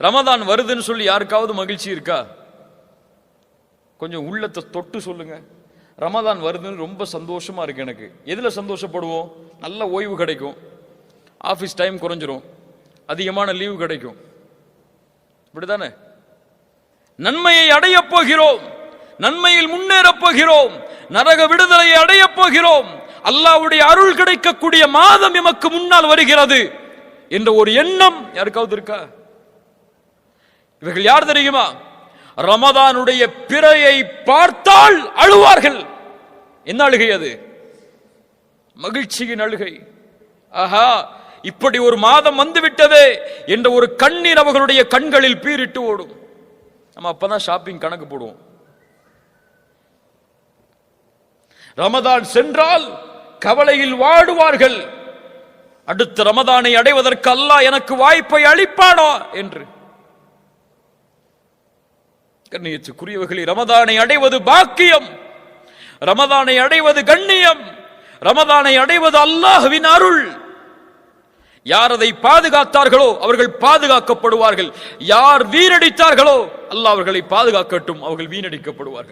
ரமதான் வருதுன்னு சொல்லி யாருக்காவது மகிழ்ச்சி இருக்கா? கொஞ்சம் உள்ளத்தை தொட்டு சொல்லுங்க. ரமதான் வருதுன்னு ரொம்ப சந்தோஷமா இருக்கு எனக்கு. எதுல சந்தோஷப்படுவோம்? நல்ல ஓய்வு கிடைக்கும். ஆஃபீஸ் டைம் குறைஞ்சிரும். அதிகமான லீவு கிடைக்கும். இப்படிதானே நன்மையை அடையப் போகிறோம். நன்மையில் முன்னேறப் போகிறோம். நரக விடுதலையை அடையப் போகிறோம். அல்லாவுடைய அருள் கிடைக்கக்கூடிய மாதம் எமக்கு முன்னால் வருகிறது என்ற ஒரு எண்ணம் யாருக்காவது இருக்கா? இவர்கள் யார் தெரியுமா? ரமதானுடைய பிறையை பார்த்தால் அழுவார்கள். என்ன அழுகை அது? மகிழ்ச்சியின் அழுகை. ஆஹா இப்படி ஒரு மாதம் வந்துவிட்டதே என்ற ஒரு கண்ணீர் அவர்களுடைய கண்களில் பீரிட்டு ஓடும். நம்ம அப்பதான் ஷாப்பிங் கணக்கு போடுவோம். ரமதான் சென்றால் கவலையில் வாடுவார்கள். அடுத்த ரமதானை அடைவதற்கு அல்லாஹ் எனக்கு வாய்ப்பை அளிப்பானா? என்று. கண்ணியத்துக்குரியவர்களே ரமதானை அடைவது பாக்கியம். ரமதானை அடைவது கண்ணியம். ரமதானை அடைவது அல்லாஹுவின் அருள். யார் அதை பாதுகாத்தார்களோ அவர்கள் பாதுகாக்கப்படுவார்கள். யார் வீணடித்தார்களோ அல்லாஹ் அவர்களை பாதுகாக்கட்டும் அவர்கள் வீணடிக்கப்படுவார்கள்.